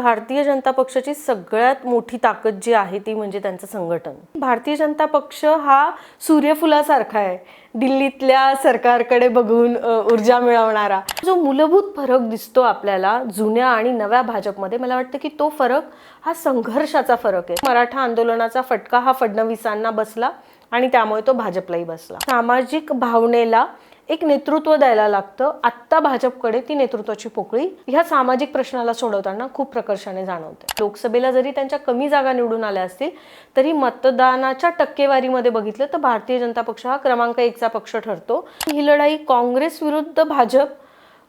भारतीय जनता पक्षाची सगळ्यात मोठी ताकद जी आहे ती म्हणजे त्यांचं संघटन. भारतीय जनता पक्ष हा सूर्यफुलासारखा आहे. दिल्लीतल्या सरकारकडे बघून ऊर्जा मिळवणारा. जो मूलभूत फरक दिसतो आपल्याला जुन्या आणि नव्या भाजपमध्ये मला वाटतं की तो फरक हा संघर्षाचा फरक आहे. मराठा आंदोलनाचा फटका हा फडणवीसांना बसला आणि त्यामुळे तो भाजपलाही बसला. सामाजिक भावनेला एक नेतृत्व द्यायला लागतं. आत्ता भाजपकडे ती नेतृत्वाची पोकळी ह्या सामाजिक प्रश्नाला सोडवताना खूप प्रकर्षाने जाणवते. लोकसभेला जरी त्यांच्या कमी जागा निवडून आल्या असतील तरी मतदानाच्या टक्केवारीमध्ये बघितलं तर भारतीय जनता पक्ष हा क्रमांक एकचा पक्ष ठरतो. ही लढाई काँग्रेस विरुद्ध भाजप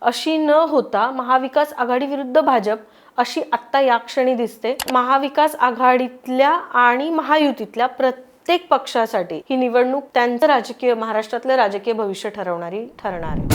अशी न होता महाविकास आघाडी विरुद्ध भाजप अशी आत्ता या क्षणी दिसते. महाविकास आघाडीतल्या आणि महायुतीतल्या प्रत्येक प्रत्येक पक्षासाठी ही निवडणूक त्यांचं राजकीय महाराष्ट्रातलं राजकीय भविष्य ठरवणारी ठरणार आहे.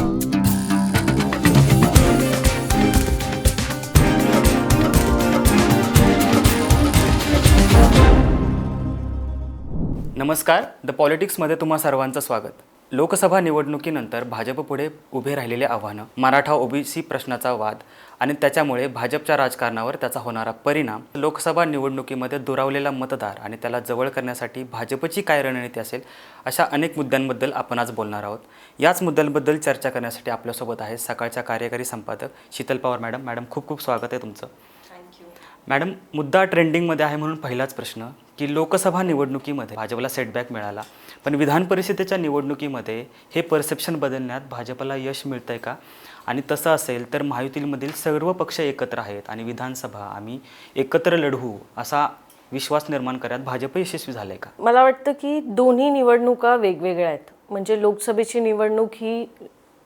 नमस्कार. द पॉलिटिक्समध्ये तुम्हा सर्वांचं स्वागत. लोकसभा निवडणुकीनंतर भाजपपुढे उभे राहिलेले आव्हानं मराठा ओबीसी प्रश्नाचा वाद आणि त्याच्यामुळे भाजपच्या राजकारणावर त्याचा होणारा परिणाम लोकसभा निवडणुकीमध्ये दुरावलेला मतदार आणि त्याला जवळ करण्यासाठी भाजपची काय रणनीती असेल अशा अनेक मुद्द्यांबद्दल आपण आज बोलणार आहोत. याच मुद्द्यांबद्दल चर्चा करण्यासाठी आपल्यासोबत आहे सकाळच्या कार्यकारी संपादक शीतल पवार मॅडम. मॅडम खूप खूप स्वागत आहे तुमचं. मॅडम मुद्दा ट्रेंडिंगमध्ये आहे म्हणून पहिलाच प्रश्न की लोकसभा निवडणुकीमध्ये भाजपला सेटबॅक मिळाला. पण विधान परिषदेच्या निवडणुकीमध्ये हे परसेप्शन बदलण्यात भाजपला यश मिळतं आहे का? आणि तसं असेल तर महायुतीमधील सर्व पक्ष एकत्र आहेत आणि विधानसभा आम्ही एकत्र लढवू असा विश्वास निर्माण करण्यात भाजप यशस्वी झालं आहे का? मला वाटतं की दोन्ही निवडणुका वेगवेगळ्या आहेत. म्हणजे लोकसभेची निवडणूक ही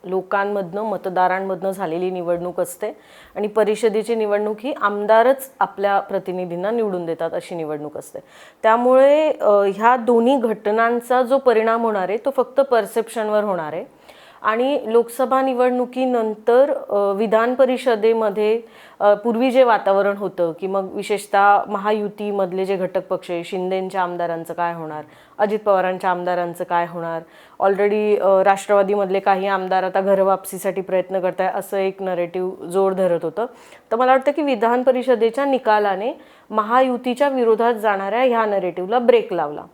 लोकांमधनं मतदारांमधनं झालेली निवडणूक असते. आणि परिषदेची निवडणूक ही आमदारच आपल्या प्रतिनिधींना निवडून देतात अशी निवडणूक असते. त्यामुळे ह्या दोन्ही घटनांचा जो परिणाम होणार आहे तो फक्त परसेप्शनवर होणार आहे. आणि लोकसभा निवडणुकीनंतर विधान परिषदेमध्ये पूर्वी जे वातावरण होतं की मग विशेषतः महायुतीमधले जे घटक पक्ष आहे शिंदेंच्या आमदारांचं काय होणार? अजित पवारांच्या आमदारांचं काय होणार? ऑलरेडी राष्ट्रवादीमधले काही आमदार आता घरवापसीसाठी प्रयत्न करत आहे असं एक नरेटिव्ह जोर धरत होतं. तर मला वाटतं की विधान परिषदेच्या निकालाने महायुतीच्या विरोधात जाणाऱ्या ह्या नरेटिव्हला ब्रेक लावला.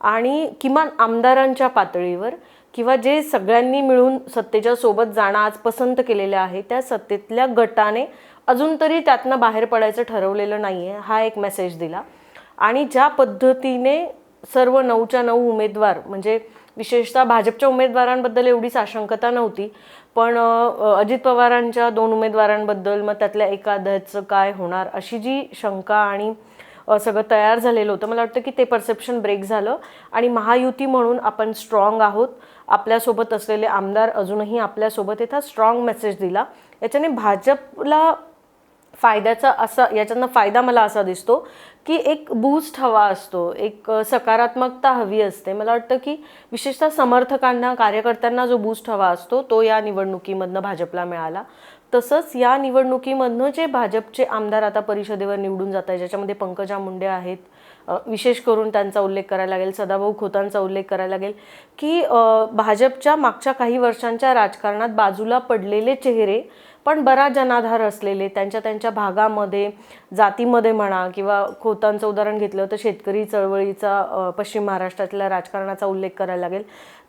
आणि किमान आमदारांच्या पातळीवर किंवा जे सगळ्यांनी मिळून सत्तेच्या सोबत जाणं आज पसंत केलेलं आहे त्या सत्तेतल्या गटाने अजून तरी त्यातनं बाहेर पडायचं ठरवलेलं नाही आहे हा एक मेसेज दिला. आणि ज्या पद्धतीने सर्व नऊच्या नऊ उमेदवार म्हणजे विशेषतः भाजपच्या उमेदवारांबद्दल एवढी साशंकता नव्हती पण अजित पवारांच्या दोन उमेदवारांबद्दल मग त्यातल्या एखाद्याचं काय होणार अशी जी शंका आणि सगळं तयार झालेलं होतं मला वाटतं की ते परसेप्शन ब्रेक झालं. आणि महायुती म्हणून आपण स्ट्रॉंग आहोत. आपल्यासोबत असलेले आमदार अजूनही आपल्यासोबत आहेत. स्ट्रॉंग मेसेज दिला. याच्याने भाजपला फायद्याचा असा याच्यातनं फायदा मला असा दिसतो की एक बूस्ट हवा असतो. एक सकारात्मकता हवी असते. मला वाटतं की विशेषतः समर्थकांना कार्यकर्त्यांना जो बूस्ट हवा असतो तो या निवडणुकीमधनं भाजपला मिळाला. तसंच या निवडणुकीमधनं जे भाजपचे आमदार आता परिषदेवर निवडून जात आहे ज्याच्यामध्ये पंकजा मुंडे आहेत विशेष करून त्यांचा उल्लेख करायला लागेल सदाभाऊ खोतांचा उल्लेख करायला लागेल की भाजपच्या मागच्या काही वर्षांच्या राजकारणात बाजूला पडलेले चेहरे पण बरा जनाधार असलेले त्यांच्या त्यांच्या भागामध्ये जातीमध्ये म्हणा किंवा खोतांचं उदाहरण घेतलं तर शेतकरी चळवळीचा पश्चिम महाराष्ट्रातल्या राजकारणाचा उल्लेख करायला लागेल.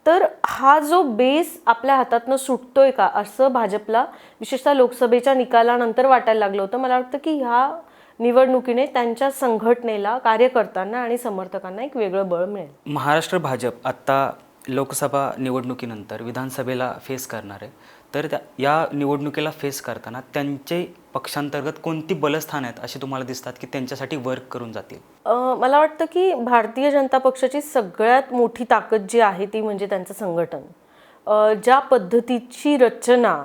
तर हा जो बेस आपल्या हातातनं सुटतोय का असं भाजपला विशेषतः लोकसभेच्या निकालानंतर वाटायला लागलं होतं. मला वाटतं की ह्या निवडणुकीने त्यांच्या संघटनेला कार्यकर्त्यांना आणि समर्थकांना एक वेगळं बळ मिळेल. महाराष्ट्र भाजप आत्ता लोकसभा निवडणुकीनंतर विधानसभेला फेस करणार आहे. तर त्या या निवडणुकीला फेस करताना त्यांचे पक्षांतर्गत कोणती बलस्थान आहेत असे तुम्हाला दिसतात की त्यांच्यासाठी वर्क करून जातील? मला वाटतं की भारतीय जनता पक्षाची सगळ्यात मोठी ताकद जी आहे ती म्हणजे त्यांचं संघटन. ज्या पद्धतीची रचना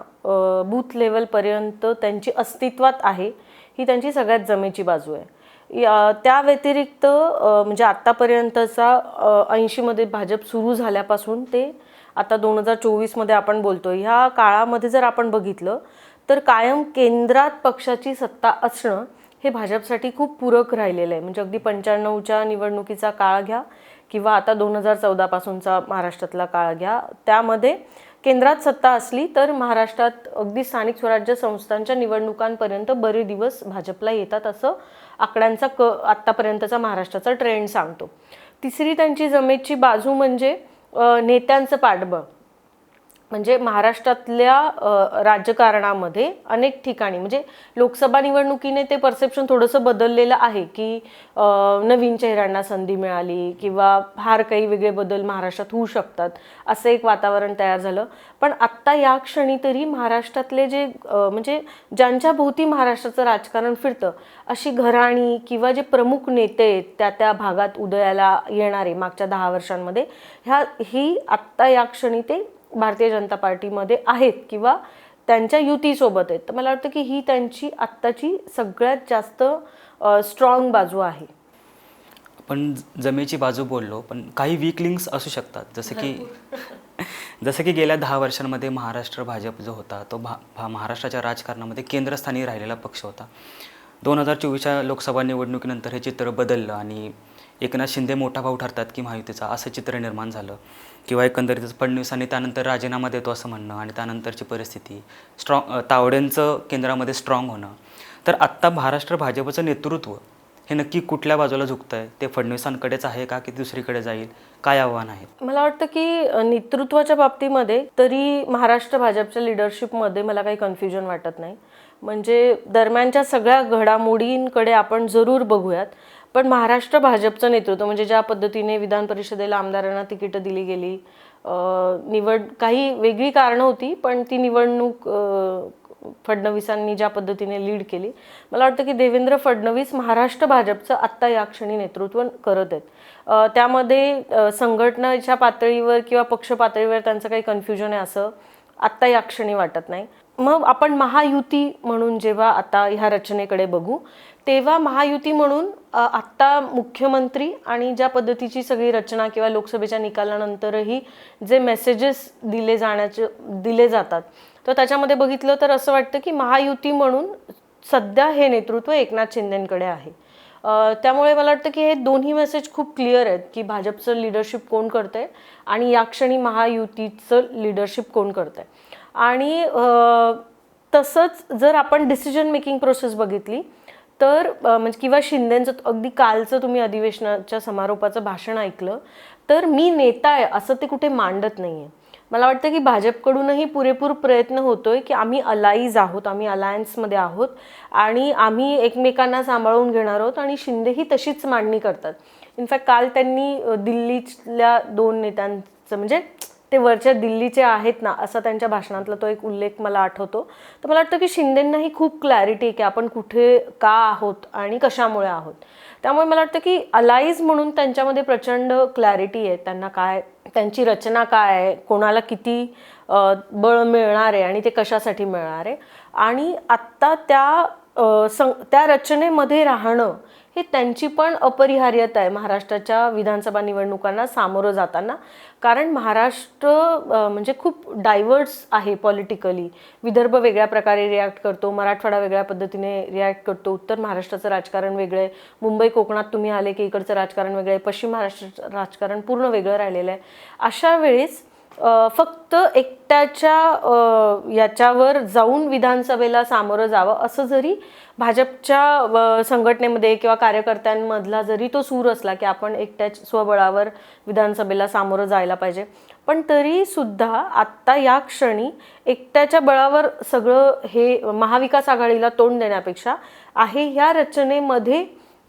बूथ लेवलपर्यंत त्यांची अस्तित्वात आहे ही त्यांची सगळ्यात जमेची बाजू आहे. या- त्या व्यतिरिक्त म्हणजे आत्तापर्यंतचा ऐंशीमध्ये भाजप सुरू झाल्यापासून ते आता दोन हजार चोवीसमध्ये आपण बोलतो ह्या काळामध्ये जर आपण बघितलं तर कायम केंद्रात पक्षाची सत्ता असणं हे भाजपसाठी खूप पूरक राहिलेलं आहे. म्हणजे अगदी पंच्याण्णवच्या निवडणुकीचा काळ घ्या किंवा आता दोन हजार चौदापासूनचा महाराष्ट्रातला काळ घ्या. त्यामध्ये केंद्रात सत्ता असली तर महाराष्ट्रात अगदी स्थानिक स्वराज्य संस्थांच्या निवडणुकांपर्यंत बरे दिवस भाजपला येतात असं आकड्यांचा क आत्तापर्यंतचा महाराष्ट्राचा ट्रेंड सांगतो. तिसरी त्यांची जमेची बाजू म्हणजे नेत्यांचं पाठबळ. म्हणजे महाराष्ट्रातल्या राजकारणामध्ये अनेक ठिकाणी म्हणजे लोकसभा निवडणुकीने ते परसेप्शन थोडंसं बदललेलं आहे की नवीन चेहऱ्यांना संधी मिळाली किंवा फार काही वेगळे बदल महाराष्ट्रात होऊ शकतात असं एक वातावरण तयार झालं. पण आत्ता या क्षणी तरी महाराष्ट्रातले जे म्हणजे ज्यांच्या भोवती महाराष्ट्राचं राजकारण फिरतं अशी घराणी किंवा जे प्रमुख नेते आहेत त्या त्या भागात उदयाला येणारे मागच्या दहा वर्षांमध्ये ह्या ही आत्ता या क्षणी ते भारतीय जनता पार्टीमध्ये आहेत किंवा त्यांच्या युतीसोबत आहेत. तर मला वाटतं की ही त्यांची आत्ताची सगळ्यात जास्त स्ट्रॉंग बाजू आहे. आपण जमेची बाजू बोललो पण काही वीक लिंक्स असू शकतात. जसं की जसं की गेल्या दहा वर्षांमध्ये महाराष्ट्र भाजप जो होता तो भा भा महाराष्ट्राच्या राजकारणामध्ये केंद्रस्थानी राहिलेला पक्ष होता. दोन हजार चोवीसच्या लोकसभा निवडणुकीनंतर हे चित्र बदललं आणि एकनाथ शिंदे मोठा भाऊ ठरतात की महायुतीचा असं चित्र निर्माण झालं. किंवा एकंदरीतच फडणवीसांनी त्यानंतर राजीनामा देतो असं म्हणणं आणि त्यानंतरची परिस्थिती स्ट्रॉंग तावड्यांचं केंद्रामध्ये स्ट्रॉंग होणं. तर आत्ता महाराष्ट्र भाजपचं नेतृत्व हे नक्की कुठल्या बाजूला झुकतं आहे ते फडणवीसांकडेच आहे का की दुसरीकडे जाईल? काय आव्हान आहे? मला वाटतं की नेतृत्वाच्या बाबतीमध्ये तरी महाराष्ट्र भाजपच्या लिडरशिपमध्ये मला काही कन्फ्युजन वाटत नाही. म्हणजे दरम्यानच्या सगळ्या घडामोडींकडे आपण जरूर बघूयात. पण महाराष्ट्र भाजपचं नेतृत्व म्हणजे ज्या पद्धतीने विधान परिषदेला आमदारांना तिकीटं दिली गेली निवड काही वेगळी कारणं होती पण ती निवडणूक फडणवीसांनी ज्या पद्धतीने लीड केली मला वाटतं की देवेंद्र फडणवीस महाराष्ट्र भाजपचं आत्ता या क्षणी नेतृत्व करत आहेत. त्यामध्ये संघटनेच्या पातळीवर किंवा पक्ष पातळीवर त्यांचं काही कन्फ्युजन आहे असं आत्ता या क्षणी वाटत नाही. मग आपण महायुती म्हणून जेव्हा आता ह्या रचनेकडे बघू तेव्हा महायुती म्हणून आत्ता मुख्यमंत्री आणि ज्या पद्धतीची सगळी रचना किंवा लोकसभेच्या निकालानंतरही जे मेसेजेस दिले जाण्याचे दिले जातात तर त्याच्यामध्ये बघितलं तर असं वाटतं की महायुती म्हणून सध्या हे नेतृत्व एकनाथ शिंदेंकडे आहे. त्यामुळे मला वाटतं की हे दोन्ही मेसेज खूप क्लिअर आहेत की भाजपचं लिडरशिप कोण करतंय आणि या क्षणी महायुतीचं लिडरशिप कोण करतंय. आणि तसंच जर आपण डिसिजन मेकिंग प्रोसेस बघितली तर म्हणजे किंवा शिंदेचं अगदी कालचं तुम्ही अधिवेशनाच्या समारोपाचं भाषण ऐकलं तर मी नेता आहे असं ते कुठे मांडत नाही आहे मला वाटतं की भाजपकडूनही पुरेपूर प्रयत्न होतोय की आम्ही अलाईज आहोत आम्ही अलायन्समध्ये आहोत आणि आम्ही एकमेकांना सांभाळून घेणार आहोत आणि शिंदेही तशीच मांडणी करतात. इनफॅक्ट काल त्यांनी दिल्लीतल्या दोन नेत्यांचं म्हणजे ते वरच्या दिल्लीचे आहेत ना असा त्यांच्या भाषणातला तो एक उल्लेख मला आठवतो. तर मला वाटतं की शिंदेंनाही खूप क्लॅरिटी आहे की आपण कुठे का आहोत आणि कशामुळे आहोत. त्यामुळे मला वाटतं की अलाईज म्हणून त्यांच्यामध्ये प्रचंड क्लॅरिटी आहे. त्यांना काय त्यांची रचना काय आहे कोणाला किती बळ मिळणार आहे आणि ते कशासाठी मिळणार आहे. आणि आत्ता त्या सं त्या रचनेमध्ये राहणं हे त्यांची पण अपरिहार्यता आहे. महाराष्ट्राच्या विधानसभा निवडणुकांना सामोरं जाताना. कारण महाराष्ट्र म्हणजे खूप डायव्हर्स आहे पॉलिटिकली विदर्भ वेगळ्या प्रकारे रिॲक्ट करतो मराठवाडा वेगळ्या पद्धतीने रिॲक्ट करतो उत्तर महाराष्ट्राचं राजकारण वेगळं आहे. मुंबई कोकणात तुम्ही आले की इकडचं राजकारण वेगळं आहे. पश्चिम महाराष्ट्राचं राजकारण पूर्ण वेगळं राहिलेलं आहे. अशा वेळेस फक्त एकट्याच्या याच्यावर जाऊन विधानसभेला सामोरं जावं असं जरी भाजपच्या संघटनेमध्ये किंवा कार्यकर्त्यांमधला जरी तो सूर असला की आपण एकट्याच स्वबळावर विधानसभेला सामोरं जायला पाहिजे. पण तरी सुद्धा आत्ता या क्षणी एकट्याच्या बळावर सगळं हे महाविकास आघाडीला तोंड देण्यापेक्षा आहे ह्या रचनेमध्ये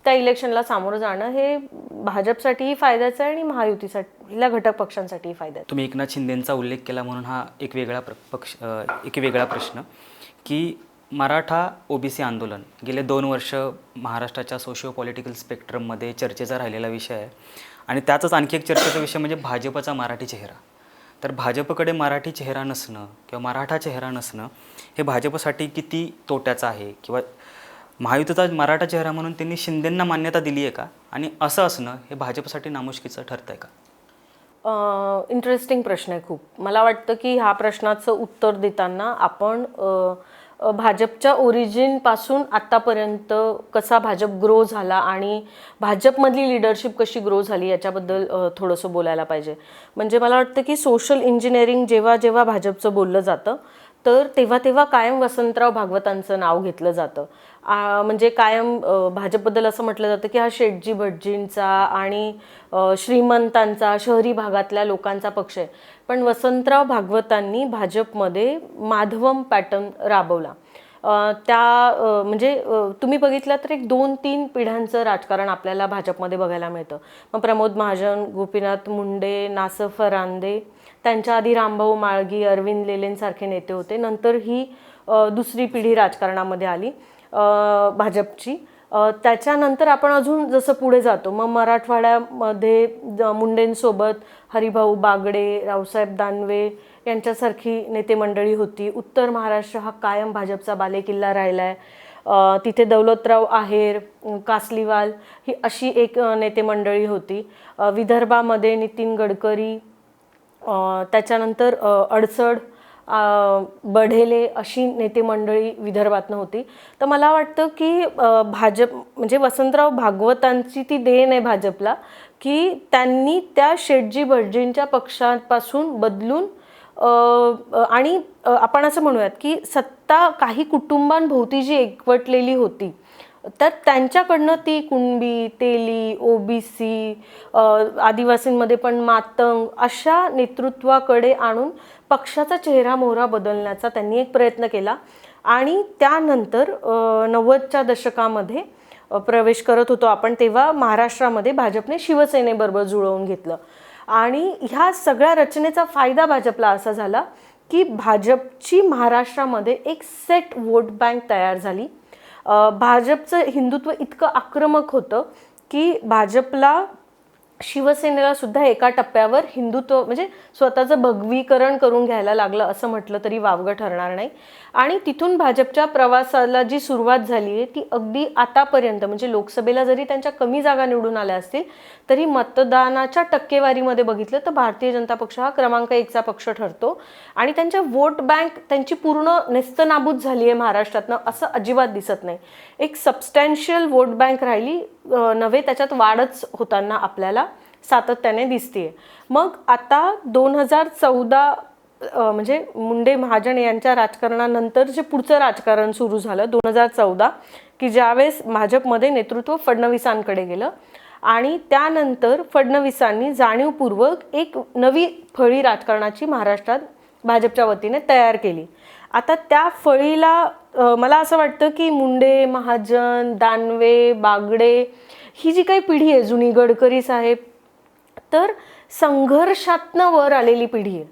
त्या इलेक्शनला सामोरं जाणं हे भाजपसाठीही फायद्याचं आहे आणि महायुतीसाठी घटक पक्षांसाठीही फायद्याचं तुम्ही एकनाथ शिंदेंचा उल्लेख केला म्हणून हा एक वेगळा प्र पक्ष एक वेगळा प्रश्न की मराठा ओबीसी आंदोलन. गेले दोन वर्ष महाराष्ट्राच्या सोशिओ पॉलिटिकल स्पेक्ट्रममध्ये चर्चेचा राहिलेला विषय आहे. आणि त्याचाच आणखी एक चर्चेचा विषय म्हणजे भाजपचा मराठी चेहरा. तर भाजपकडे मराठी चेहरा नसणं किंवा मराठा चेहरा नसणं हे भाजपसाठी किती तोट्याचं आहे? किंवा महायुतीचा मराठा चेहरा म्हणून त्यांनी शिंदेंना मान्यता दिली आहे का? आणि असं असणं हे भाजपसाठी नामुष्कीचं ठरतं आहे का इंटरेस्टिंग प्रश्न आहे खूप. मला वाटतं की ह्या प्रश्नाचं उत्तर देताना आपण uh, भाजपच्या ओरिजिनपासून आत्तापर्यंत कसा भाजप ग्रो झाला आणि भाजपमधली लिडरशिप कशी ग्रो झाली याच्याबद्दल थोडंसं बोलायला पाहिजे. म्हणजे मला वाटतं की सोशल इंजिनिअरिंग जेव्हा जेव्हा भाजपचं बोललं जातं तर तेव्हा तेव्हा कायम वसंतराव भागवतांचं नाव घेतलं जातं. म्हणजे कायम भाजपबद्दल असं म्हटलं जातं की हा शेटजी भटजींचा आणि श्रीमंतांचा शहरी भागातल्या लोकांचा पक्ष आहे. पण वसंतराव भागवतांनी भाजपमध्ये माधवम पॅटर्न राबवला. त्या म्हणजे तुम्ही बघितलं तर एक दोन तीन पिढ्यांचं राजकारण आपल्याला भाजपमध्ये बघायला मिळतं. मग प्रमोद महाजन गोपीनाथ मुंडे नासफ फरांदे त्यांच्या आधी रामभाऊ माळगी अरविंद लेलेंसारखे नेते होते. नंतर ही दुसरी पिढी राजकारणामध्ये आली भाजपची. त्याच्यानंतर आपण अजून जसं पुढे जातो मग मराठवाड्यामध्ये मुंडेंसोबत हरिभाऊ बागडे रावसाहेब दानवे यांच्यासारखी नेते मंडळी होती. उत्तर महाराष्ट्र हा कायम भाजपचा बालेकिल्ला राहिला आहे तिथे दौलतराव आहेर कासलीवाल ही अशी एक नेतेमंडळी नेते मंडळी होती. विदर्भामध्ये नितीन गडकरी त्याच्यानंतर अं, अडसड बढेले अशी नेते मंडळी विदर्भातनं होती. तर मला वाटतं की भाजप म्हणजे वसंतराव भागवतांची ती देण आहे भाजपला की त्यांनी त्या शेटजी भटजींच्या पक्षापासून बदलून आणि आपण असं म्हणूयात की सत्ता काही कुटुंबांभोवती जी एकवटलेली होती तर त्यांच्याकडनं ती कुणबी तेली ओबीसी आदिवासींमध्ये पण मातंग अशा नेतृत्वाकडे आणून पक्षाचा चेहरा मोहरा बदलण्याचा त्यांनी एक प्रयत्न केला. आणि त्यानंतर नव्वदच्या दशकामध्ये प्रवेश करत होतो आपण तेव्हा महाराष्ट्रामध्ये भाजपने शिवसेनेबरोबर जुळवून घेतलं. आणि ह्या सगळ्या रचनेचा फायदा भाजपला असा झाला की भाजपची महाराष्ट्रामध्ये एक सेट वोट बँक तयार झाली. भाजपचं हिंदुत्व इतकं आक्रमक होतं की भाजपला शिवसेनेला सुद्धा एका टप्प्यावर हिंदुत्व म्हणजे स्वतःचं भगवीकरण करून घ्यायला लागलं असं म्हटलं तरी वावगं ठरणार नाही. आणि तिथून भाजपच्या प्रवासाला जी सुरुवात झाली आहे ती अगदी आतापर्यंत म्हणजे लोकसभेला जरी त्यांच्या कमी जागा निवडून आल्या असतील तरी मतदानाच्या टक्केवारीमध्ये बघितलं तर भारतीय जनता पक्ष हा क्रमांक एकचा पक्ष ठरतो. आणि त्यांच्या वोट बँक त्यांची पूर्ण नेस्तनाबूत झाली आहे महाराष्ट्रातनं असं अजिबात दिसत नाही. एक सबस्टॅन्शियल वोट बँक राहिली नव्हे त्याच्यात वाढच होताना आपल्याला सातत्याने दिसते मग आता दोन हजार चौदा म्हणजे मुंडे महाजन यांच्या राजकारणानंतर जे पुढचं राजकारण सुरू झालं दोन हजार चौदा की ज्यावेळेस भाजपमध्ये नेतृत्व फडणवीसांकडे गेलं आणि त्यानंतर फडणवीसांनी जाणीवपूर्वक एक नवी फळी राजकारणाची महाराष्ट्रात भाजपच्या वतीने तयार केली. आता त्या फळीला मला असं वाटतं की मुंडे महाजन दानवे बागडे ही जी काही पिढी आहे जुनी गडकरी साहेब तर संघर्षातनं वर आलेली पिढी आहे.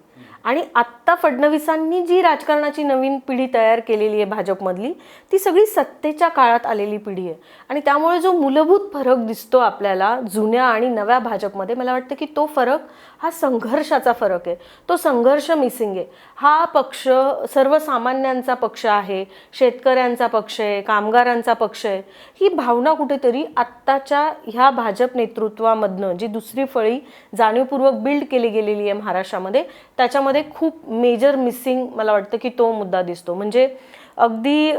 आणि आत्ता फडणवीसांनी जी राजकारणाची नवीन पिढी तयार केलेली आहे भाजपमधली ती सगळी सत्तेच्या काळात आलेली पिढी आहे. आणि त्यामुळे जो मूलभूत फरक दिसतो आपल्याला जुन्या आणि नव्या भाजपमध्ये मला वाटतं की तो फरक हा संघर्षाचा फरक आहे. तो संघर्ष मिसिंग आहे. हा पक्ष सर्वसामान्यांचा पक्ष आहे शेतकऱ्यांचा पक्ष आहे कामगारांचा पक्ष आहे. ही भावना कुठेतरी आत्ताच्या ह्या भाजप नेतृत्वामधनं जी दुसरी फळी जाणीवपूर्वक बिल्ड केली गेलेली आहे महाराष्ट्रामध्ये त्याच्यामध्ये खूप मेजर मिसिंग मला वाटतं की तो मुद्दा दिसतो. म्हणजे अगदी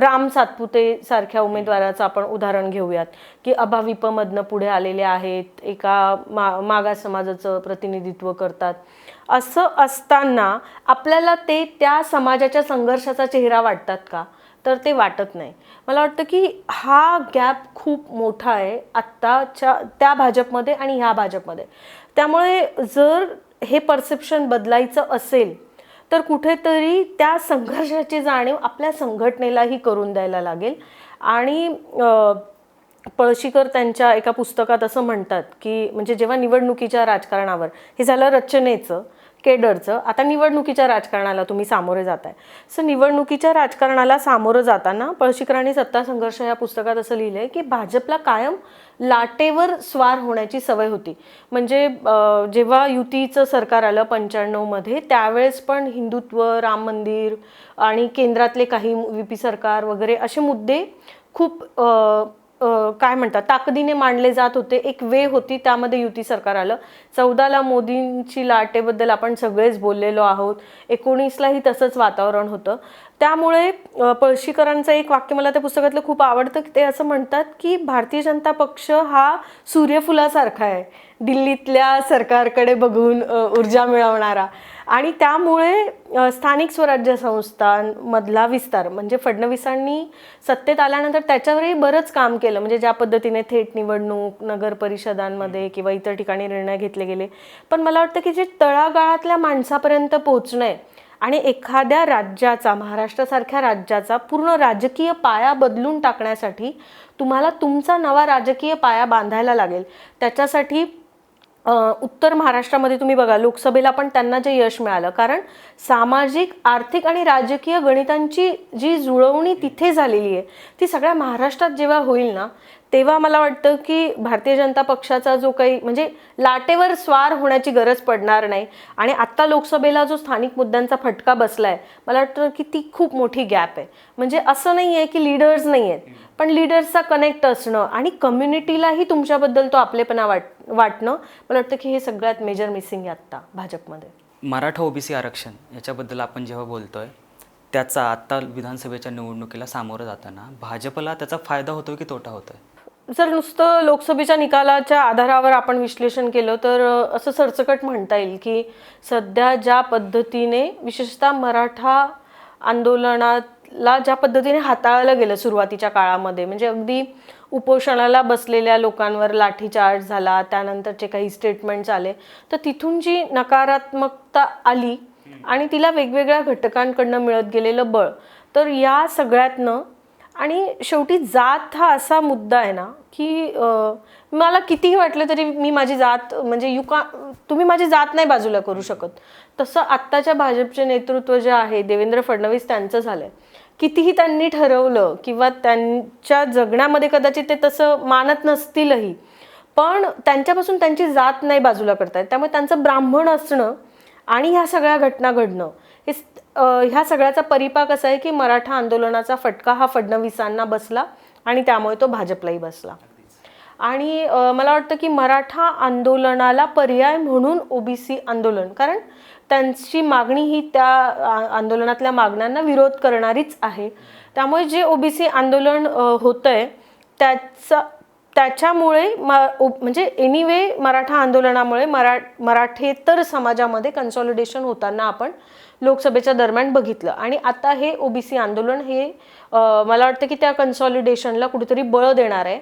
राम सातपुते सारख्या उमेदवाराचं आपण उदाहरण घेऊयात की अभाविपमधनं पुढे आलेले आहेत एका मा मागास समाजाचं प्रतिनिधित्व करतात. असं असताना आपल्याला ते त्या समाजाच्या संघर्षाचा चेहरा वाटतात का? तर ते वाटत नाही. मला वाटतं की हा गॅप खूप मोठा आहे आत्ताच्या त्या भाजपमध्ये आणि ह्या भाजपमध्ये. त्यामुळे जर हे परसेप्शन बदलायचं असेल तर कुठेतरी त्या संघर्षाची जाणीव आपल्या संघटनेलाही करून द्यायला लागेल. आणि पळशीकर त्यांच्या एका पुस्तकात असं म्हणतात की म्हणजे जेव्हा निवडणुकीच्या राजकारणावर हे झालं रचनेचं केडरचं. आता निवडणुकीच्या राजकारणाला तुम्ही सामोरे जाताय. सो निवडणुकीच्या राजकारणाला सामोरं जाताना पळशिकरांनी सत्ता संघर्ष या पुस्तकात असं लिहिलं आहे की भाजपला कायम लाटेवर स्वार होण्याची सवय होती. म्हणजे जेव्हा युतीचं सरकार आलं पंच्याण्णवमध्ये त्यावेळेस पण हिंदुत्व राम मंदिर आणि केंद्रातले काही व्ही पी सरकार वगैरे असे मुद्दे खूप काय म्हणतात ताकदीने मांडले जात होते. एक वे होती त्यामध्ये युती सरकार आलं. चौदाला मोदींची लाटेबद्दल आपण सगळेच बोललेलो आहोत. एकोणीसलाही तसंच वातावरण होतं. त्यामुळे पळशीकरांचं एक वाक्य मला त्या पुस्तकातलं खूप आवडतं की ते असं म्हणतात की भारतीय जनता पक्ष हा सूर्यफुलासारखा आहे. दिल्लीतल्या सरकारकडे बघून ऊर्जा मिळवणारा. आणि त्यामुळे स्थानिक स्वराज्य संस्थांमधला विस्तार म्हणजे फडणवीसांनी सत्तेत आल्यानंतर त्याच्यावरही बरंच काम केलं. म्हणजे ज्या पद्धतीने थेट निवडणूक नगर परिषदांमध्ये किंवा इतर ठिकाणी निर्णय घेतले गेले. पण मला वाटतं की जे तळागाळातल्या माणसापर्यंत पोहोचणं आहे आणि एखाद्या राज्याचा महाराष्ट्रासारख्या राज्याचा पूर्ण राजकीय पाया बदलून टाकण्यासाठी तुम्हाला तुमचा नवा राजकीय पाया बांधायला लागेल. त्याच्यासाठी उत्तर महाराष्ट्रामध्ये तुम्ही बघा लोकसभेला पण त्यांना जे यश मिळालं. कारण सामाजिक आर्थिक आणि राजकीय गणितांची जी जुळवणी तिथे झालेली आहे ती सगळ्या महाराष्ट्रात जेव्हा होईल ना तेव्हा मला वाटतं की भारतीय जनता पक्षाचा जो काही म्हणजे लाटेवर स्वार होण्याची गरज पडणार नाही. आणि आत्ता लोकसभेला जो स्थानिक मुद्द्यांचा फटका बसला आहे मला वाटतं की ती खूप मोठी गॅप आहे. म्हणजे असं नाही आहे की लीडर्स नाही आहेत. पण लीडर्सचा कनेक्ट असणं आणि कम्युनिटीलाही तुमच्याबद्दल तो आपलेपणा वाट वाटणं मला वाटतं की हे सगळ्यात मेजर मिसिंग आहे आत्ता भाजपमध्ये. मराठा ओबीसी आरक्षण याच्याबद्दल आपण जेव्हा बोलतोय त्याचा आत्ता विधानसभेच्या निवडणुकीला सामोरं जाताना भाजपला त्याचा फायदा होतोय की तोटा होतोय? जर नुसतं लोकसभेच्या निकालाच्या आधारावर आपण विश्लेषण केलं तर असं सरसकट म्हणता येईल की सध्या ज्या पद्धतीने विशेषतः मराठा ला ज्या पद्धतीने हाताळलं गेलं सुरुवातीच्या काळामध्ये म्हणजे अगदी उपोषणाला बसलेल्या लोकांवर लाठीचार्ज झाला त्यानंतरचे काही स्टेटमेंट्स आले तर तिथून जी नकारात्मकता आली आणि तिला वेगवेगळ्या घटकांकडनं मिळत गेलेलं बळ तर या सगळ्यातनं आणि शेवटी जात हा असा मुद्दा आहे ना की मला कितीही वाटलं तरी मी माझी जात म्हणजे यू का तुम्ही माझी जात नाही बाजूला करू शकत. तसं आत्ताच्या भाजपचे नेतृत्व जे आहे देवेंद्र फडणवीस त्यांचं झालं आहे कितीही त्यांनी ठरवलं किंवा त्यांच्या जगण्यामध्ये कदाचित ते तसं मानत नसतीलही पण त्यांच्यापासून त्यांची जात नाही बाजूला करतायत. त्यामुळे त्यांचं ब्राह्मण असणं आणि ह्या सगळ्या घटना घडणं हे ह्या सगळ्याचा परिपाक असा आहे की मराठा आंदोलनाचा फटका हा फडणवीसांना बसला आणि त्यामुळे तो भाजपलाही बसला. आणि मला वाटतं की मराठा आंदोलनाला पर्याय म्हणून ओबीसी आंदोलन कारण त्यांची मागणी ही त्या आंदोलनातल्या मागण्यांना विरोध करणारीच आहे. त्यामुळे जे ओबीसी आंदोलन होतं आहे त्याचा त्याच्यामुळे म ओ- म्हणजे एनिवे मराठा आंदोलनामुळे मरा मराठेतर समाजामध्ये कन्सॉलिडेशन होताना आपण लोकसभेच्या दरम्यान बघितलं. आणि आता हे ओबीसी आंदोलन हे मला वाटतं की त्या कन्सॉलिडेशनला कुठेतरी बळ देणार आहे.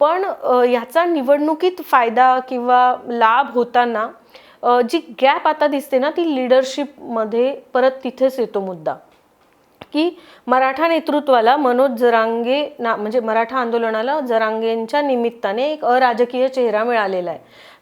पण ह्याचा निवडणुकीत फायदा किंवा लाभ होताना जी गॅप आता दिसते ना ती लिडरशिपमध्ये परत तिथेच येतो मुद्दा. की मराठा नेतृत्वाला मनोज जरांगे ना म्हणजे मराठा आंदोलनाला जरांगेंच्या निमित्ताने एक अराजकीय चेहरा मिळालेला आहे.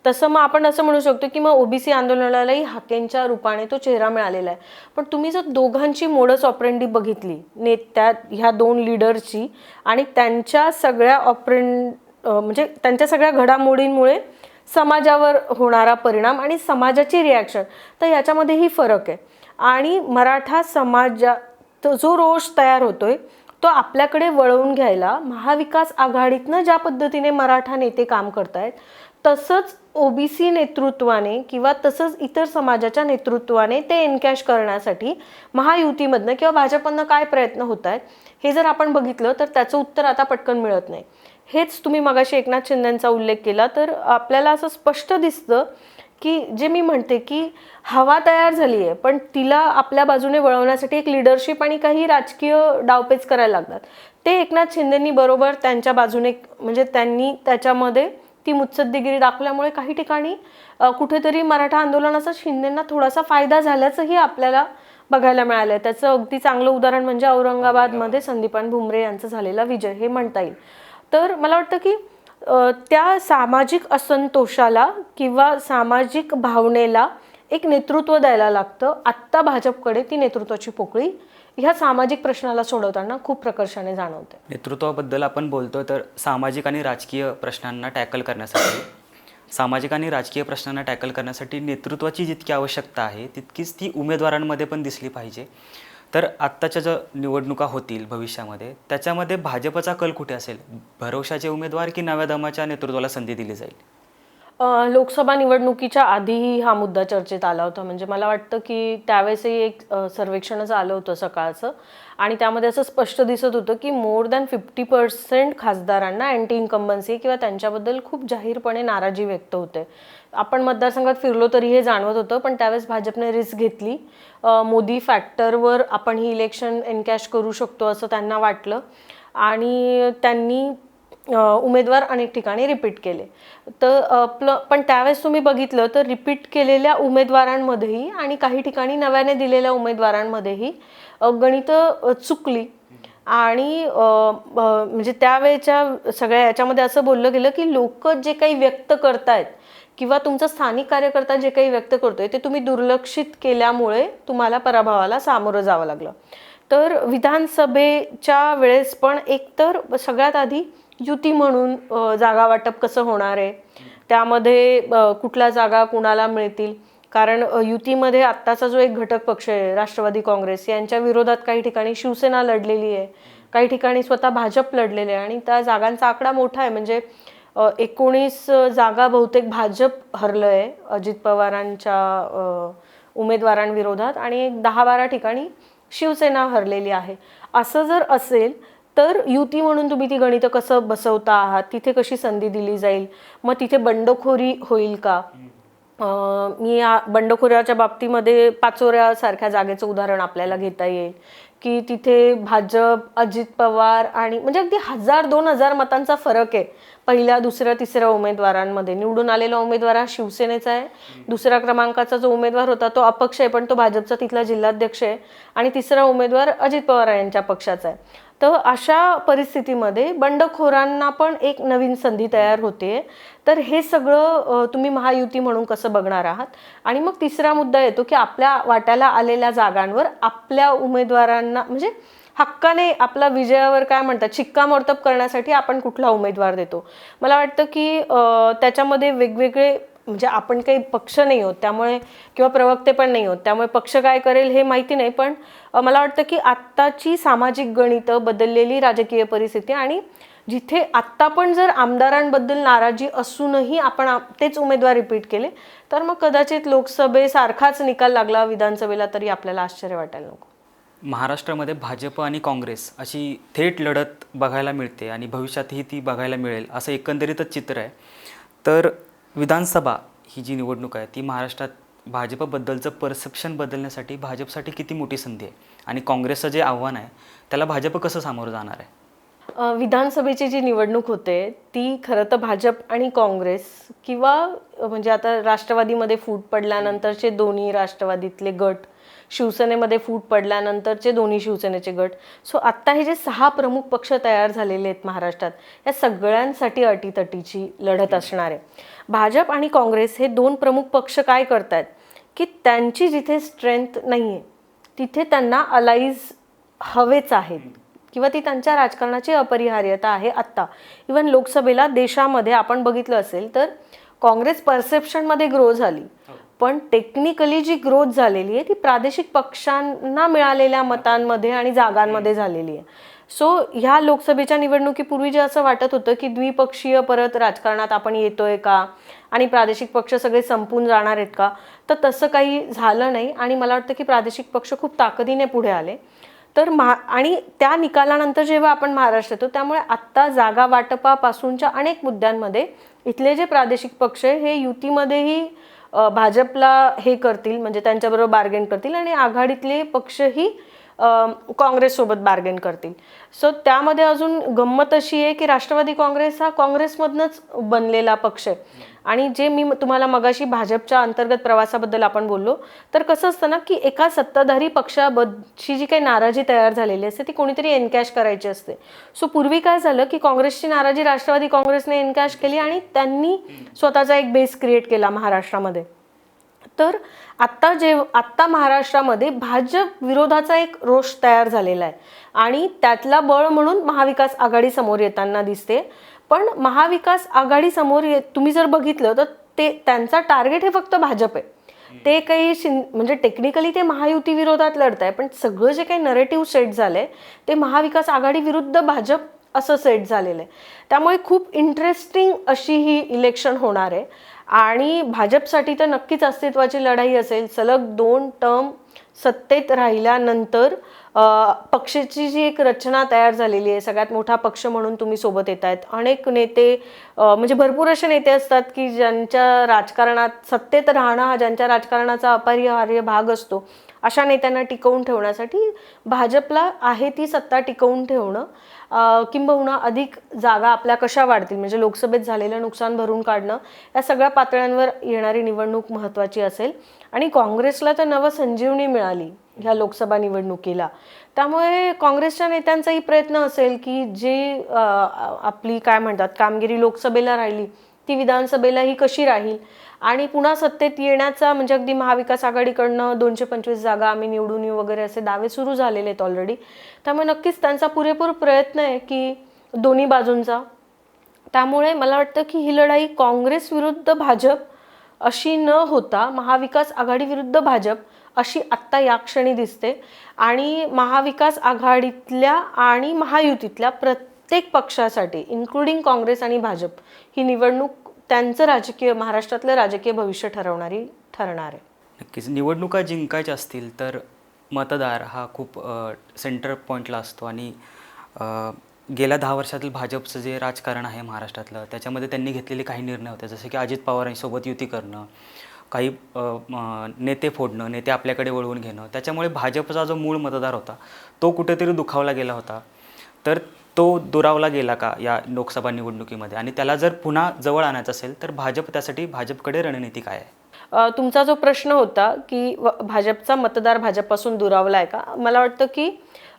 तसं मग आपण असं म्हणू शकतो की मग ओबीसी आंदोलनालाही हाकेंच्या रूपाने तो चेहरा मिळालेला आहे. पण तुम्ही जर दोघांची मोडस ऑपरेंडी बघितली नेत्या ह्या दोन लिडरची आणि त्यांच्या सगळ्या ऑपरेंड म्हणजे त्यांच्या सगळ्या घडामोडींमुळे समाजावर होणारा परिणाम आणि समाजाची रिॲक्शन तर याच्यामध्येही फरक आहे. आणि मराठा समाजात जो रोष तयार होतोय तो आपल्याकडे वळवून घ्यायला महाविकास आघाडीतनं ज्या पद्धतीने मराठा नेते काम करतायत तसंच ओबीसी नेतृत्वाने किंवा तसंच इतर समाजाच्या नेतृत्वाने ते एनकॅश करण्यासाठी महायुतीमधनं किंवा भाजपनं काय प्रयत्न होत आहेत हे जर आपण बघितलं तर त्याचं उत्तर आता पटकन मिळत नाही. हेच तुम्ही मगाशी एकनाथ शिंदेंचा उल्लेख केला तर आपल्याला असं स्पष्ट दिसतं की जे मी म्हणते की हवा तयार झाली आहे पण तिला आपल्या बाजूने वळवण्यासाठी एक लिडरशिप आणि काही राजकीय डावपेच करायला लागतात. ते एकनाथ शिंदेंनी बरोबर त्यांच्या बाजूने म्हणजे त्यांनी त्याच्यामध्ये ती मुत्सद्दीगिरी दाखवल्यामुळे काही ठिकाणी कुठेतरी मराठा आंदोलनाचा शिंदेंना थोडासा फायदा झाल्याचंही आपल्याला बघायला मिळालं आहे त्याचं अगदी चांगलं उदाहरण म्हणजे औरंगाबादमध्ये संदीपान भुमरे यांचा झालेला विजय हे म्हणता येईल. तर मला वाटतं की त्या सामाजिक असंतोषाला किंवा सामाजिक भावनेला एक नेतृत्व द्यायला लागतं. आत्ता भाजपकडे ती नेतृत्वाची पोकळी ह्या सामाजिक प्रश्नाला सोडवताना खूप प्रकर्षाने जाणवते. नेतृत्वाबद्दल आपण बोलतोय तर सामाजिक आणि राजकीय प्रश्नांना टॅकल करण्यासाठी सामाजिक आणि राजकीय प्रश्नांना टॅकल करण्यासाठी नेतृत्वाची जितकी आवश्यकता आहे तितकीच ती उमेदवारांमध्ये पण दिसली पाहिजे. तर आत्ताच्या ज्या निवडणुका होतील भविष्यामध्ये त्याच्यामध्ये भाजपचा कल कुठे असेल? भरवशाचे उमेदवार की नव्या दमाच्या नेतृत्वाला संधी दिली जाईल? लोकसभा निवडणुकीच्या आधीही हा मुद्दा चर्चेत आला होता. म्हणजे मला वाटतं की त्यावेळेसही एक सर्वेक्षणच आलं होतं सकाळचं. आणि त्यामध्ये असं स्पष्ट दिसत होतं की मोर दॅन फिफ्टी पर्सेंट खासदारांना अँटी इन्कम्बन्सी किंवा त्यांच्याबद्दल खूप जाहीरपणे नाराजी व्यक्त होते. आपण मतदारसंघात फिरलो तरी हे जाणवत होतं पण त्यावेळेस भाजपने रिस्क घेतली. मोदी फॅक्टरवर आपण ही इलेक्शन एनकॅश करू शकतो असं त्यांना वाटलं. आणि त्यांनी उमेदवार अनेक ठिकाणी रिपीट केले. तर आपलं पण त्यावेळेस तुम्ही बघितलं तर रिपीट केलेल्या उमेदवारांमध्येही आणि काही ठिकाणी नव्याने दिलेल्या उमेदवारांमध्येही गणितं चुकली. आणि म्हणजे त्यावेळेच्या सगळ्या याच्यामध्ये असं बोललं गेलं की लोक जे काही व्यक्त करतायत किंवा तुमचा स्थानिक कार्यकर्ता जे काही व्यक्त करतोय ते तुम्ही दुर्लक्षित केल्यामुळे तुम्हाला पराभवाला सामोरं जावं लागलं. तर विधानसभेच्या वेळेस पण एकतर सगळ्यात आधी युती म्हणून जागा वाटप कसं होणार आहे? त्यामध्ये कुठल्या जागा कुणाला मिळतील? कारण युतीमध्ये आत्ताचा जो एक घटक पक्ष आहे राष्ट्रवादी काँग्रेस यांच्या विरोधात काही ठिकाणी शिवसेना लढलेली आहे. काही ठिकाणी स्वतः भाजप लढलेले आहे आणि त्या जागांचा आकडा मोठा आहे. म्हणजे एकोणीस जागा बहुतेक भाजप हरलं आहे अजित पवारांच्या उमेदवारांविरोधात आणि एक दहा बारा ठिकाणी शिवसेना हरलेली आहे. असं जर असेल तर युती म्हणून तुम्ही ती गणितं कसं बसवता आहात? तिथे कशी संधी दिली जाईल? मग तिथे बंडखोरी होईल का? मी या बंडखोऱ्याच्या बाबतीमध्ये पाचोऱ्यासारख्या जागेचं उदाहरण आपल्याला घेता येईल. की तिथे भाजप अजित पवार आणि म्हणजे अगदी हजार दोन हजार मतांचा फरक आहे. पहिल्या दुसऱ्या तिसऱ्या उमेदवारांमध्ये. निवडून आलेला उमेदवार हा शिवसेनेचा आहे. दुसऱ्या क्रमांकाचा जो उमेदवार होता तो अपक्ष आहे पण तो भाजपचा तिथला जिल्हाध्यक्ष आहे. आणि तिसरा उमेदवार अजित पवार यांच्या पक्षाचा आहे. तर अशा परिस्थितीमध्ये बंडखोरांना पण एक नवीन संधी तयार होते. तर हे सगळं तुम्ही महायुती म्हणून कसं बघणार आहात? आणि मग तिसरा मुद्दा येतो की आपल्या वाट्याला आलेल्या जागांवर आपल्या उमेदवारांना म्हणजे हक्काने आपला विजयावर काय म्हणतात शिक्कामोर्तब करण्यासाठी आपण कुठला उमेदवार देतो? मला वाटतं की त्याच्यामध्ये वेगवेगळे म्हणजे आपण काही पक्ष नाही आहोत त्यामुळे किंवा प्रवक्ते पण नाही आहोत त्यामुळे पक्ष काय करेल हे माहिती नाही पण मला वाटतं की आत्ताची सामाजिक गणितं बदललेली राजकीय परिस्थिती आणि जिथे आत्ता पण जर आमदारांबद्दल नाराजी असूनही आपण तेच उमेदवार रिपीट केले तर मग कदाचित लोकसभेसारखाच निकाल लागला विधानसभेला तरी आपल्याला आश्चर्य वाटायला नको. महाराष्ट्रामध्ये भाजप आणि काँग्रेस अशी थेट लढत बघायला मिळते आणि भविष्यातही ती बघायला मिळेल असं एकंदरीतच चित्र आहे. तर विधानसभा ही जी निवडणूक आहे ती महाराष्ट्रात भाजपबद्दलचं परसेप्शन बदलण्यासाठी भाजपसाठी किती मोठी संधी आहे? आणि काँग्रेसचं जे आव्हान आहे त्याला भाजप कसं सामोरं जाणार आहे? विधानसभेची जी निवडणूक होते ती खरं तर भाजप आणि काँग्रेस किंवा म्हणजे आता राष्ट्रवादीमध्ये फूट पडल्यानंतरचे दोन्ही राष्ट्रवादीतले गट शिवसेनेमध्ये फूट पडल्यानंतरचे दोन्ही शिवसेनेचे गट. सो आत्ता हे जे सहा प्रमुख पक्ष तयार झालेले आहेत महाराष्ट्रात या सगळ्यांसाठी अटीतटीची लढत असणार आहे. भाजप आणि काँग्रेस हे दोन प्रमुख पक्ष काय करतायत? की त्यांची जिथे स्ट्रेंथ नाही आहे तिथे त्यांना अलाईज हवेच आहेत. किंवा ती त्यांच्या राजकारणाची अपरिहार्यता आहे आत्ता. इवन लोकसभेला देशामध्ये आपण बघितलं असेल तर काँग्रेस परसेप्शनमध्ये ग्रो झाली. पण टेक्निकली जी ग्रोथ झालेली आहे ती प्रादेशिक पक्षांना मिळालेल्या मतांमध्ये आणि जागांमध्ये झालेली आहे. सो ह्या लोकसभेच्या निवडणुकीपूर्वी जे असं वाटत होतं की द्विपक्षीय परत राजकारणात आपण येतोय का आणि प्रादेशिक पक्ष सगळे संपून जाणार आहेत का तर तसं काही झालं नाही आणि मला वाटतं की प्रादेशिक पक्ष खूप ताकदीने पुढे आले. तर महा आणि त्या निकालानंतर जेव्हा आपण महाराष्ट्रात येतो त्यामुळे आत्ता जागा वाटपापासूनच्या अनेक मुद्द्यांमध्ये इथले जे प्रादेशिक पक्ष हे युतीमध्येही भाजपला हे करतील म्हणजे त्यांच्याबरोबर बार्गेन करतील आणि आघाडीतले पक्षही काँग्रेससोबत बार्गेन करतील. सो त्यामध्ये अजून गंमत अशी आहे की राष्ट्रवादी काँग्रेस हा काँग्रेसमधनंच बनलेला पक्ष आहे. आणि जे मी तुम्हाला मगाशी भाजपच्या अंतर्गत प्रवासाबद्दल आपण बोललो तर कसं असतं ना की एका सत्ताधारी पक्षाबद्दलची जी काही नाराजी तयार झालेली असते ती कोणीतरी एनकॅश करायची असते. सो पूर्वी काय झालं की काँग्रेसची नाराजी राष्ट्रवादी काँग्रेसने एनकॅश केली आणि त्यांनी स्वतःचा एक बेस क्रिएट केला महाराष्ट्रामध्ये. तर आत्ता जे आत्ता महाराष्ट्रामध्ये भाजप विरोधाचा एक रोष तयार झालेला आहे. आणि त्यातला बळ म्हणून महाविकास आघाडी समोर येताना दिसते. पण महाविकास आघाडी समोर ये तुम्ही जर बघितलं तर ते त्यांचा टार्गेट हे फक्त भाजप आहे. ते काही शिं म्हणजे टेक्निकली ते महायुती विरोधात लढत आहे पण सगळं जे काही नरेटिव्ह सेट झालंय ते महाविकास आघाडी विरुद्ध भाजप असं सेट झालेलं आहे. त्यामुळे खूप इंटरेस्टिंग अशी ही इलेक्शन होणार आहे. आणि भाजपसाठी तर नक्कीच अस्तित्वाची लढाई असेल. सलग दोन टर्म सत्तेत राहिल्यानंतर पक्षाची जी एक रचना तयार झालेली आहे सगळ्यात मोठा पक्ष म्हणून तुम्ही सोबत येत आहेत. अनेक नेते म्हणजे भरपूर असे नेते असतात की ज्यांच्या राजकारणात सत्तेत राहणं हा ज्यांच्या राजकारणाचा अपरिहार्य भाग असतो अशा नेत्यांना टिकवून ठेवण्यासाठी भाजपला आहे ती सत्ता टिकवून ठेवणं. किंबहुना अधिक जागा आपल्या कशा वाढतील म्हणजे लोकसभेत झालेलं नुकसान भरून काढणं या सगळ्या पातळ्यांवर येणारी निवडणूक महत्त्वाची असेल. आणि काँग्रेसला तर नवसंजीवनी मिळाली. ह्या लोकसभा निवडणुकीला. त्यामुळे काँग्रेसच्या नेत्यांचाही प्रयत्न असेल की जे आपली काय म्हणतात कामगिरी लोकसभेला राहिली ती विधानसभेलाही कशी राहील? आणि पुन्हा सत्तेत येण्याचा म्हणजे अगदी महाविकास आघाडीकडनं दोनशे पंचवीस जागा आम्ही निवडून येऊ वगैरे असे दावे सुरू झालेले आहेत ऑलरेडी त्यामुळे नक्कीच त्यांचा पुरेपूर प्रयत्न आहे की दोन्ही बाजूंचा. त्यामुळे मला वाटतं की ही लढाई काँग्रेस विरुद्ध भाजप अशी न होता महाविकास आघाडी विरुद्ध भाजप अशी आत्ता या क्षणी दिसते. आणि महाविकास आघाडीतल्या आणि महायुतीतल्या प्रत्येक पक्षासाठी इन्क्लुडिंग काँग्रेस आणि भाजप ही निवडणूक त्यांचं राजकीय महाराष्ट्रातलं राजकीय भविष्य ठरवणारी ठरणार आहे. नक्कीच. निवडणुका जिंकायच्या असतील तर मतदार हा खूप सेंटर पॉईंटला असतो आणि गेल्या दहा वर्षातील भाजपचं जे राजकारण आहे महाराष्ट्रातलं त्याच्यामध्ये त्यांनी घेतलेले काही निर्णय होते. जसे की अजित पवारांसोबत युती करणं काही नेते फोडणं नेते आपल्याकडे वळवून घेणं त्याच्यामुळे भाजपचा जो मूळ मतदार होता तो कुठेतरी दुखावला गेला होता. तर तो दुरावला गेला का या लोकसभा निवडणुकीमध्ये? आणि त्याला जर पुन्हा जवळ आणायचं असेल तर भाजप त्यासाठी भाजपकडे रणनीती काय आहे? तुमचा जो प्रश्न होता की व- भाजपचा मतदार भाजपपासून दुरावला आहे का? मला वाटतं की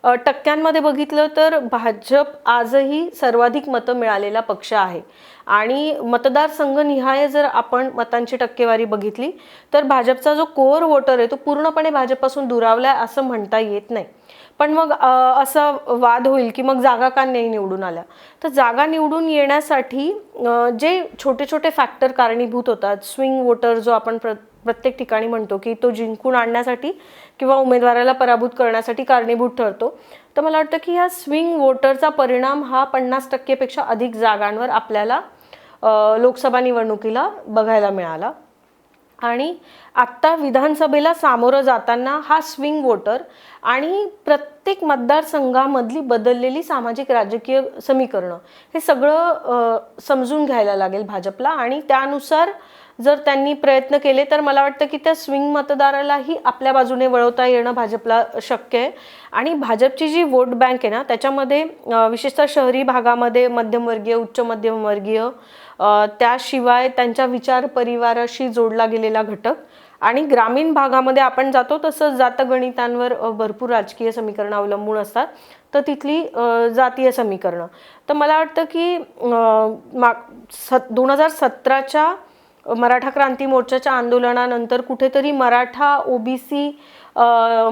टक्क्यांमध्ये बघितलं तर भाजप आजही सर्वाधिक मतं मिळालेला पक्ष आहे. आणि मतदारसंघ निहाय जर आपण मतांची टक्केवारी बघितली तर भाजपचा जो कोअर वोटर आहे तो पूर्णपणे भाजपपासून दुरावला आहे असं म्हणता येत नाही. पण मग असा वाद होईल की मग जागा का नाही निवडून आल्या? तर जागा निवडून येण्यासाठी जे छोटे छोटे फॅक्टर कारणीभूत होतात स्विंग वोटर जो आपण प्र प्रत्येक ठिकाणी म्हणतो की तो जिंकून आणण्यासाठी किंवा उमेदवाराला पराभूत करण्यासाठी कारणीभूत ठरतो. तर मला वाटतं की ह्या स्विंग वोटरचा परिणाम हा पन्नास टक्केपेक्षा अधिक जागांवर आपल्याला लोकसभा निवडणुकीला बघायला मिळाला. आणि आत्ता विधानसभेला सामोरं जाताना हा स्विंग वोटर आणि प्रत्येक मतदारसंघामधली बदललेली सामाजिक राजकीय समीकरणं हे सगळं समजून घ्यायला लागेल भाजपला. आणि त्यानुसार जर त्यांनी प्रयत्न केले तर मला वाटतं की त्या स्विंग मतदारालाही आपल्या बाजूने वळवता येणं भाजपला शक्य आहे. आणि भाजपची जी वोट बँक आहे ना त्याच्यामध्ये विशेषतः शहरी भागामध्ये मध्यमवर्गीय उच्च मध्यमवर्गीय त्याशिवाय त्यांच्या विचार परिवाराशी जोडला गेलेला घटक आणि ग्रामीण भागामध्ये आपण जातो तसं जातगणितांवर भरपूर राजकीय समीकरणं अवलंबून असतात. तर तिथली जातीय समीकरणं. तर मला वाटतं की मा दोन हजार सतराच्या मराठा क्रांती मोर्चाच्या आंदोलनानंतर कुठेतरी मराठा ओबीसी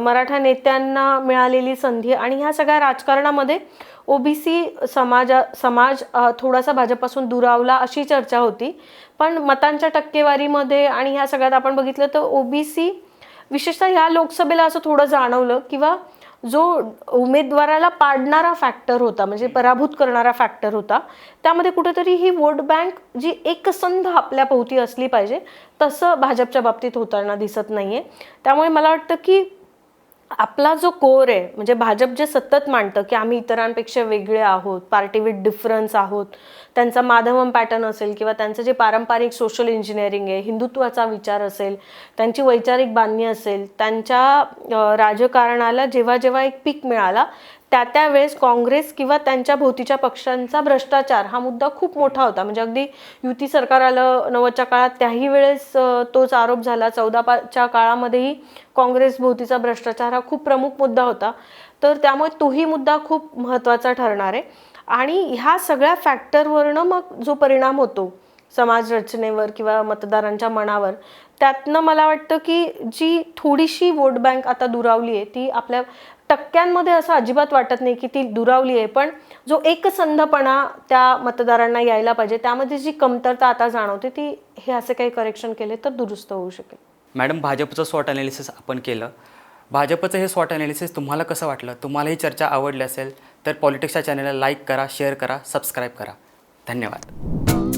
मराठा नेत्यांना मिळालेली संधी आणि ह्या सगळ्या राजकारणामध्ये ओबीसी समाजा समाज थोडासा भाजपासून दुरावला अशी चर्चा होती. पण मतांच्या टक्केवारीमध्ये आणि ह्या सगळ्यात आपण बघितलं तर ओबीसी विशेषतः ह्या लोकसभेला असं थोडं जाणवलं किंवा जो उमेदवाराला पाडणारा फॅक्टर होता म्हणजे पराभूत करणारा फॅक्टर होता त्यामध्ये कुठेतरी ही वोट बँक जी एकसंध आपल्या पोहती असली पाहिजे तसं भाजपच्या बाबतीत होताना दिसत नाहीये. त्यामुळे मला वाटतं की आपला जो कोर आहे म्हणजे भाजप जे सतत मांडतं की आम्ही इतरांपेक्षा वेगळे आहोत पार्टी विथ डिफरन्स आहोत त्यांचा माधवम पॅटर्न असेल किंवा त्यांचं जे पारंपरिक सोशल इंजिनिअरिंग आहे हिंदुत्वाचा विचार असेल त्यांची वैचारिक बांधणी असेल त्यांच्या राजकारणाला जेव्हा जेव्हा एक पीक मिळाला त्या त्यावेळेस काँग्रेस किंवा त्यांच्या भोवतीच्या पक्षांचा भ्रष्टाचार हा मुद्दा खूप मोठा होता. म्हणजे अगदी युती सरकार आलं नव्वदच्या काळात त्याही वेळेस तोच आरोप झाला. चौदा पाच्या काळामध्येही काँग्रेस भोवतीचा भ्रष्टाचार हा खूप प्रमुख मुद्दा होता. तर त्यामुळे तोही मुद्दा खूप महत्त्वाचा ठरणार आहे. आणि ह्या सगळ्या फॅक्टरवरनं मग जो परिणाम होतो समाज रचनेवर किंवा मतदारांच्या मनावर त्यातनं मला वाटतं की जी थोडीशी वोट बँक आता दुरावली आहे ती आपल्या टक्क्यांमध्ये असं अजिबात वाटत नाही की ती दुरावली आहे पण जो एकसंधपणा त्या मतदारांना यायला पाहिजे त्यामध्ये जी कमतरता आता जाणवते ती हे असे काही करेक्शन केले तर दुरुस्त होऊ शकेल. मॅडम भाजपचं स्वॉट अनालिसिस आपण केलं. भाजपचं हे स्वॉट अनालिसिस तुम्हाला कसं वाटलं? तुम्हाला ही चर्चा आवडली असेल तर पॉलिटिक्सच्या चॅनलला लाईक करा शेअर करा सबस्क्राईब करा. धन्यवाद.